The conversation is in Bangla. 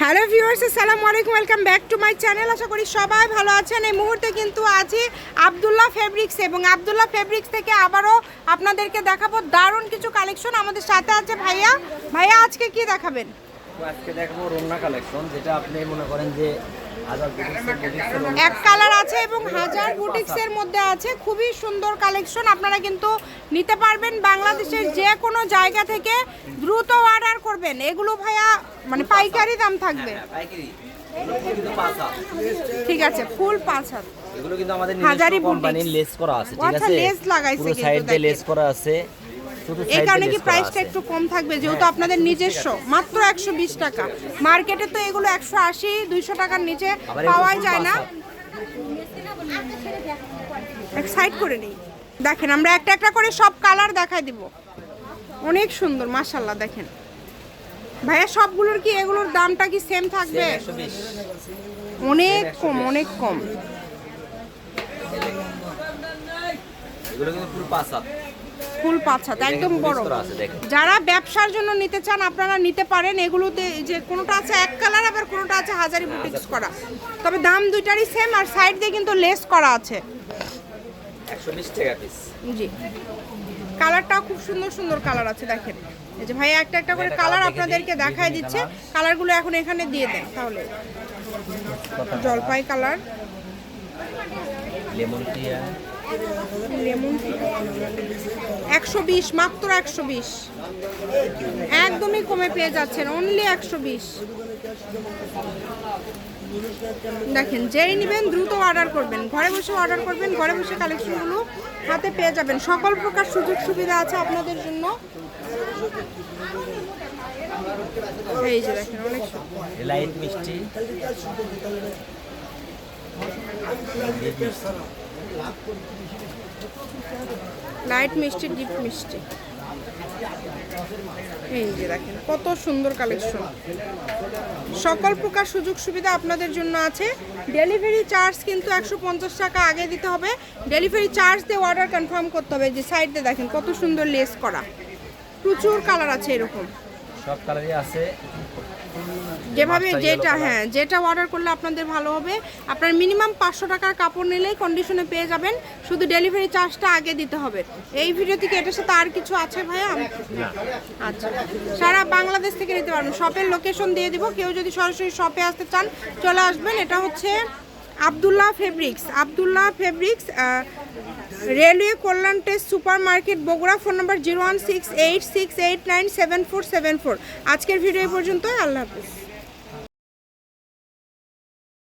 হ্যালো ভিউয়ার্স, আসসালামু আলাইকুম, welcome back to my channel. আশা করি সবাই ভালো আছেন। এই মুহূর্তে কিন্তু আছি আবদুল্লাহ ফেব্রিক্স এবং আবদুল্লাহ ফেব্রিক্স থেকে আবারও আপনাদেরকে দেখাবো দারুণ কিছু কালেকশন আমাদের সাথে আছে ভাইয়া। ভাইয়া, আজকে কি দেখাবেন? আজকে দেখব রোনা কালেকশন যেটা আপনি মনে করেন যে। এক কালার আছে এবং হাজার বুটিক্সের মধ্যে আছে। খুবই সুন্দর কালেকশন আপনারা কিন্তু নিতে পারবেন বাংলাদেশের যে কোনো জায়গা থেকে দ্রুত অর্ডার করবেন। এগুলো ভাইয়া মানে পাইকারি দাম থাকবে। হ্যাঁ, হাত। ঠিক আছে ফুল পাঁচ হাত। এগুলো কিন্তু আমাদের হাজারি নিজস্ব কোম্পানির লেস করা আছে ঠিক আচ্ছা, আছে? লেস লাগাইছে কিন্তু লেস করা আছে। এই কারণে কি প্রাইসটা একটু কম থাকবে? যেহেতু আপনাদের নিজস্ব মাত্র একশো বিশ টাকা। মার্কেটে তো এগুলো একশো আশি দুইশো টাকার নিচে পাওয়াই যায় না। এক সাইড করে নেই। দেখেন আমরা একটা একটা করে সব কালার দেখাই দিব। অনেক সুন্দর মাশাল্লাহ দেখেন। ভাইয়া সবগুলোর কি এগুলোর দামটা কি সেম থাকবে? অনেক কম অনেক কম। এগুলো কিন্তু পুরো পাঁচ হাত। ফুল পাঁচ হাত একদম বড়। যারা ব্যবসার জন্য নিতে চান আপনারা নিতে পারেন। এগুলোতে যে কোনোটা আছে এক কালার আবার কোনোটা আছে হাজারি বুটিক্স করা। তবে দাম দুইটারই সেম আর সাইড দিয়ে কিন্তু লেস করা আছে। জি। কালারটাও খুব সুন্দর সুন্দর কালার আছে দেখেন। এই যে ভাই একটা একটা করে কালার আপনাদেরকে দেখায় দিচ্ছে। কালারগুলো এখন এখানে দিয়ে দেন তাহলে। জলপাই কালার। লেমন টিয়া। একশো বিশ, মাত্র একশো বিশ। একদমই কমে পেয়ে যাচ্ছেন অনলি একশো বিশ। দেখেন, যেই নেবেন দ্রুত অর্ডার করবেন। ঘরে বসে অর্ডার করবেন, ঘরে বসে কালেকশনগুলো হাতে পেয়ে যাবেন। সকল প্রকার সুযোগ সুবিধা আছে আপনাদের জন্য। এই যে দেখেন, অনেক লাইট মিষ্টি। লাইট মিষ্টি, ডিপ মিষ্টি। এই যে দেখেন, কত সুন্দর কালেকশন। সকল প্রকার সুযোগ সুবিধা আপনাদের জন্য আছে। ডেলিভারি চার্জ কিন্তু একশো পঞ্চাশ টাকা আগে দিতে হবে। ডেলিভারি চার্জ দিয়ে অর্ডার কনফার্ম করতে হবে। যে সাইড দেখেন, কত সুন্দর লেস করা। প্রচুর কালার আছে এরকম। সব কালারই আছে। যেভাবে যেটা হ্যাঁ যেটা অর্ডার করলে আপনাদের ভালো হবে। আপনার মিনিমাম পাঁচশো টাকার কাপড় নিলেই কন্ডিশনে পেয়ে যাবেন। শুধু ডেলিভারি চার্জটা আগে দিতে হবে। এই ভিডিও থেকে এটার সাথে আর কিছু আছে ভাইয়া? আচ্ছা। সারা বাংলাদেশ থেকে নিতে পারবেন। শপের লোকেশন দিয়ে দিব। কেউ যদি সরাসরি শপে আসতে চান চলে আসবেন। এটা হচ্ছে Abdullah fabrics Abdullah fabrics railway Kalyan test super market Bogura, phone number zero one six eight six eight nine seven four seven four. আজকের ভিডিও পর্যন্ত আল্লাহ হাফিজ।